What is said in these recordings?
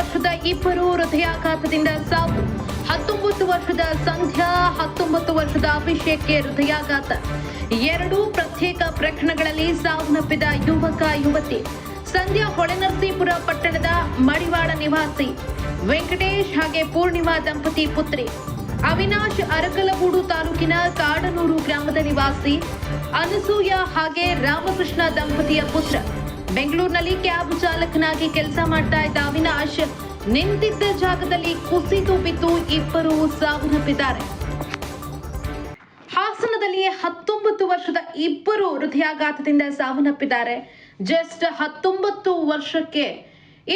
ವರ್ಷದ ಇಬ್ಬರು ಹೃದಯಾಘಾತದಿಂದ ಸಾವು. ಹತ್ತೊಂಬತ್ತು ವರ್ಷದ ಸಂಧ್ಯಾ, ಹತ್ತೊಂಬತ್ತು ವರ್ಷದ ಅಭಿಷೇಕ್ಗೆ ಹೃದಯಾಘಾತ. ಎರಡು ಪ್ರತ್ಯೇಕ ಪ್ರಕರಣಗಳಲ್ಲಿ ಸಾವನ್ನಪ್ಪಿದ ಯುವಕ, ಯುವತಿ. ಸಂಧ್ಯಾ ಹೊಳೆನರಸೀಪುರ ಪಟ್ಟಣದ ಮಡಿವಾಡ ನಿವಾಸಿ. ವೆಂಕಟೇಶ್ ಹಾಗೆ ಪೂರ್ಣಿಮಾ ದಂಪತಿ ಪುತ್ರಿ. ಅವಿನಾಶ್ ಅರಕಲಗೂಡು ತಾಲೂಕಿನ ಕಾಡನೂರು ಗ್ರಾಮದ ನಿವಾಸಿ. ಅನಸೂಯ ಹಾಗೆ ರಾಮಕೃಷ್ಣ ದಂಪತಿಯ ಪುತ್ರ. ಬೆಂಗಳೂರಿನಲ್ಲಿ ಕ್ಯಾಬ್ ಚಾಲಕನಾಗಿ ಕೆಲಸ ಮಾಡ್ತಾ ಇದ್ದ ಅವಿನಾಶ್, ನಿಂತಿದ್ದ ಜಾಗದಲ್ಲಿ ಕುಸಿದು ಬಿದ್ದು ಇಬ್ಬರು ಸಾವನ್ನಪ್ಪಿದ್ದಾರೆ. ಹಾಸನದಲ್ಲಿ ಹತ್ತೊಂಬತ್ತು ವರ್ಷದ ಇಬ್ಬರು ಹೃದಯಾಘಾತದಿಂದ ಸಾವನ್ನಪ್ಪಿದ್ದಾರೆ. ಜಸ್ಟ್ ಹತ್ತೊಂಬತ್ತು ವರ್ಷಕ್ಕೆ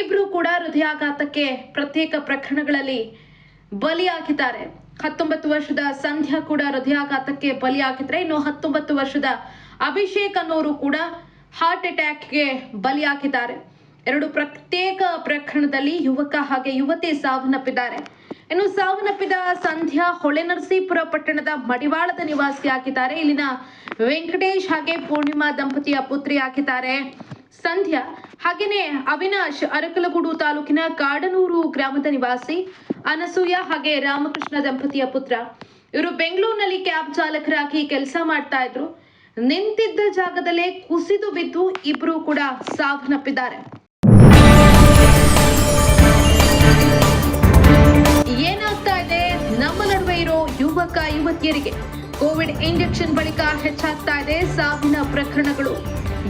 ಇಬ್ರು ಕೂಡ ಹೃದಯಾಘಾತಕ್ಕೆ ಪ್ರತ್ಯೇಕ ಪ್ರಕರಣಗಳಲ್ಲಿ ಬಲಿಯಾಗಿದ್ದಾರೆ. ಹತ್ತೊಂಬತ್ತು ವರ್ಷದ ಸಂಧ್ಯಾ ಕೂಡ ಹೃದಯಾಘಾತಕ್ಕೆ ಬಲಿಯಾಗಿದ್ರೆ ಇನ್ನು ಹತ್ತೊಂಬತ್ತು ವರ್ಷದ ಅಭಿಷೇಕ್ ಅನ್ನೋರು ಕೂಡ ಹಾರ್ಟ್ ಅಟ್ಯಾಕ್ಗೆ ಬಲಿಯಾಗಿದ್ದಾರೆ ಎರಡು ಪ್ರತ್ಯೇಕ ಪ್ರಕರಣದಲ್ಲಿ ಯುವಕ ಹಾಗೆ ಯುವತಿ ಸಾವನ್ನಪ್ಪಿದ್ದಾರೆ. ಇನ್ನು ಸಾವನ್ನಪ್ಪಿದ ಸಂಧ್ಯಾ ಹೊಳೆನರಸೀಪುರ ಪಟ್ಟಣದ ಮಡಿವಾಳದ ನಿವಾಸಿಯಾಗಿದ್ದಾರೆ ಇಲ್ಲಿನ ವೆಂಕಟೇಶ್ ಹಾಗೆ ಪೂರ್ಣಿಮಾ ದಂಪತಿಯ ಪುತ್ರಿ ಪುತ್ರಿಯಾಗಿದ್ದಾರೆ ಸಂಧ್ಯಾ ಹಾಗೆಯೇ ಅವಿನಾಶ್ ಅರಕಲಗೂಡು ತಾಲೂಕಿನ ಕಾಡನೂರು ಗ್ರಾಮದ ನಿವಾಸಿ, ಅನಸೂಯ ಹಾಗೆ ರಾಮಕೃಷ್ಣ ದಂಪತಿಯ ಪುತ್ರ. ಇವರು ಬೆಂಗಳೂರಿನಲ್ಲಿ ಕ್ಯಾಬ್ ಚಾಲಕರಾಗಿ ಕೆಲಸ ಮಾಡ್ತಾ ಇದ್ರು. ನಿಂತಿದ್ದ ಜಾಗದಲ್ಲೇ ಕುಸಿದು ಬಿದ್ದು ಇಬ್ರು ಕೂಡ ಸಾವನ್ನಪ್ಪಿದ್ದಾರೆ. ಏನಾಗ್ತಾ ಇದೆ? ನಮ್ಮ ನಡುವೆ ಇರೋ ಯುವಕ, ಯುವತಿಯರಿಗೆ ಕೋವಿಡ್ ಇಂಜೆಕ್ಷನ್ ಬಳಿಕ ಹೆಚ್ಚಾಗ್ತಾ ಇದೆ ಸಾವಿನ ಪ್ರಕರಣಗಳು.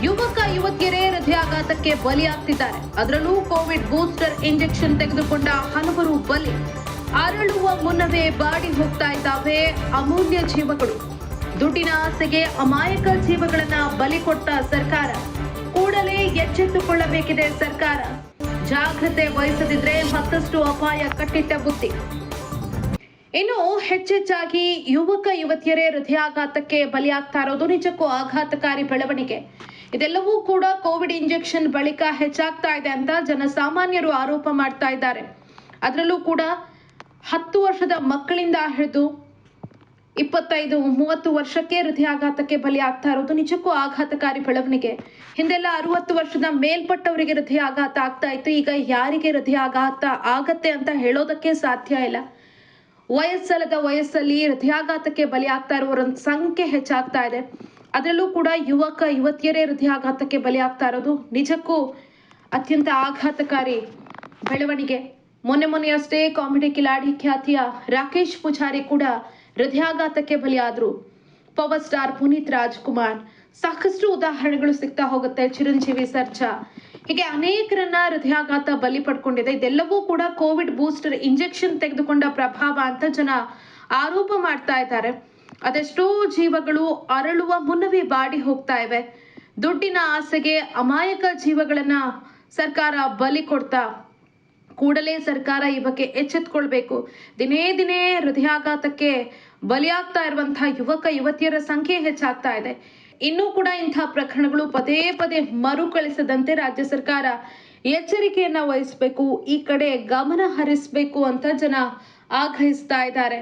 ಯುವಕ, ಯುವತಿಯರೇ ಹೃದಯಾಘಾತಕ್ಕೆ ಬಲಿಯಾಗ್ತಿದ್ದಾರೆ. ಅದರಲ್ಲೂ ಕೋವಿಡ್ ಬೂಸ್ಟರ್ ಇಂಜೆಕ್ಷನ್ ತೆಗೆದುಕೊಂಡ ಹಲವರು ಬಲಿ. ಅರಳುವ ಮುನ್ನವೇ ಬಾಡಿ ಹೋಗ್ತಾ ಇದ್ದಾವೆ ಅಮೂಲ್ಯ ಜೀವಗಳು. ದುಡ್ಡಿನ ಆಸೆಗೆ ಅಮಾಯಕ ಜೀವಗಳನ್ನ ಬಲಿ ಕೊಟ್ಟ ಸರ್ಕಾರ ಕೂಡಲೇ ಎಚ್ಚೆತ್ತುಕೊಳ್ಳಬೇಕಿದೆ ಸರ್ಕಾರ. ಜಾಗ್ರತೆ ವಹಿಸದಿದ್ರೆ ಮತ್ತಷ್ಟು ಅಪಾಯ ಕಟ್ಟಿಟ್ಟ ಬುತ್ತಿ. ಇನ್ನು ಹೆಚ್ಚೆಚ್ಚಾಗಿ ಯುವಕ ಯುವತಿಯರೇ ಹೃದಯಾಘಾತಕ್ಕೆ ಬಲಿಯಾಗ್ತಾ ಇರೋದು ನಿಜಕ್ಕೂ ಆಘಾತಕಾರಿ ಬೆಳವಣಿಗೆ. ಇದೆಲ್ಲವೂ ಕೂಡ ಕೋವಿಡ್ ಇಂಜೆಕ್ಷನ್ ಬಳಿಕ ಹೆಚ್ಚಾಗ್ತಾ ಇದೆ ಅಂತ ಜನಸಾಮಾನ್ಯರು ಆರೋಪ ಮಾಡ್ತಾ ಇದ್ದಾರೆ. ಅದರಲ್ಲೂ ಕೂಡ ಹತ್ತು ವರ್ಷದ ಮಕ್ಕಳಿಂದ ಹಿಡಿದು ಇಪ್ಪತ್ತೈದು, ಮೂವತ್ತು ವರ್ಷಕ್ಕೆ ಹೃದಯಾಘಾತಕ್ಕೆ ಬಲಿ ಆಗ್ತಾ ಇರೋದು ನಿಜಕ್ಕೂ ಆಘಾತಕಾರಿ ಬೆಳವಣಿಗೆ. ಹಿಂದೆಲ್ಲ ಅರವತ್ತು ವರ್ಷದ ಮೇಲ್ಪಟ್ಟವರಿಗೆ ಹೃದಯಾಘಾತ ಆಗ್ತಾ ಇತ್ತು. ಈಗ ಯಾರಿಗೆ ಹೃದಯಾಘಾತ ಆಗತ್ತೆ ಅಂತ ಹೇಳೋದಕ್ಕೆ ಸಾಧ್ಯ ಇಲ್ಲ. ವಯಸ್ಸಲ್ಲದ ವಯಸ್ಸಲ್ಲಿ ಹೃದಯಾಘಾತಕ್ಕೆ ಬಲಿ ಆಗ್ತಾ ಇರುವವರ ಸಂಖ್ಯೆ ಹೆಚ್ಚಾಗ್ತಾ ಇದೆ. ಅದರಲ್ಲೂ ಕೂಡ ಯುವಕ, ಯುವತಿಯರೇ ಹೃದಯಾಘಾತಕ್ಕೆ ಬಲಿ ಆಗ್ತಾ ಇರೋದು ನಿಜಕ್ಕೂ ಅತ್ಯಂತ ಆಘಾತಕಾರಿ ಬೆಳವಣಿಗೆ. ಮೊನ್ನೆ ಮೊನ್ನೆಯಷ್ಟೇ ಕಾಮಿಡಿ ಕಿಲಾಡಿ ಖ್ಯಾತಿಯ ರಾಕೇಶ್ ಪೂಜಾರಿ ಕೂಡ ಹೃದಯಾಘಾತಕ್ಕೆ ಬಲಿಯಾದ್ರು. Power star Puneeth Rajkumar. ಸಾಕಷ್ಟು ಉದಾಹರಣೆಗಳು ಸಿಗ್ತಾ ಹೋಗುತ್ತೆ ಚಿರಂಜೀವಿ ಸರ್ಜಾ. ಹೀಗೆ ಅನೇಕರನ್ನ ಹೃದಯಾಘಾತ ಬಲಿ ಪಡ್ಕೊಂಡಿದೆ. ಇದೆಲ್ಲವೂ ಕೂಡ ಕೋವಿಡ್ ಬೂಸ್ಟರ್ ಇಂಜೆಕ್ಷನ್ ತೆಗೆದುಕೊಂಡ ಪ್ರಭಾವ ಅಂತ ಜನ ಆರೋಪ ಮಾಡ್ತಾ ಇದ್ದಾರೆ. ಅದೆಷ್ಟೋ ಜೀವಗಳು ಅರಳುವ ಮುನ್ನವೇ ಬಾಡಿ ಹೋಗ್ತಾ ಇವೆ. ದುಡ್ಡಿನ ಆಸೆಗೆ ಅಮಾಯಕ ಜೀವಗಳನ್ನ ಸರ್ಕಾರ ಬಲಿ ಕೊಡ್ತಾ ಕೂಡಲೇ ಸರ್ಕಾರ ಈ ಬಗ್ಗೆ ಎಚ್ಚೆತ್ಕೊಳ್ಬೇಕು. ದಿನೇ ದಿನೇ ಹೃದಯಾಘಾತಕ್ಕೆ ಬಲಿಯಾಗ್ತಾ ಇರುವಂತಹ ಯುವಕ ಯುವತಿಯರ ಸಂಖ್ಯೆ ಹೆಚ್ಚಾಗ್ತಾ ಇದೆ. ಇನ್ನೂ ಕೂಡ ಇಂತಹ ಪ್ರಕರಣಗಳು ಪದೇ ಪದೇ ಮರುಕಳಿಸದಂತೆ ರಾಜ್ಯ ಸರ್ಕಾರ ಎಚ್ಚರಿಕೆಯನ್ನ ವಹಿಸಬೇಕು ಈ ಕಡೆ ಗಮನ ಹರಿಸಬೇಕು ಅಂತ ಜನ ಆಗ್ರಹಿಸ್ತಾ ಇದ್ದಾರೆ.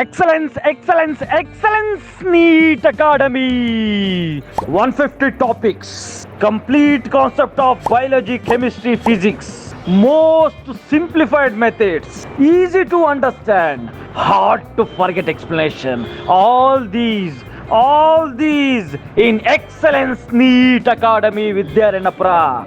Excellence, excellence, excellence, NEET Academy. 150 topics, complete concept of biology, chemistry, physics. Most simplified methods, easy to understand, hard to forget explanation. All these, all these in Excellence NEET Academy with their Anapra.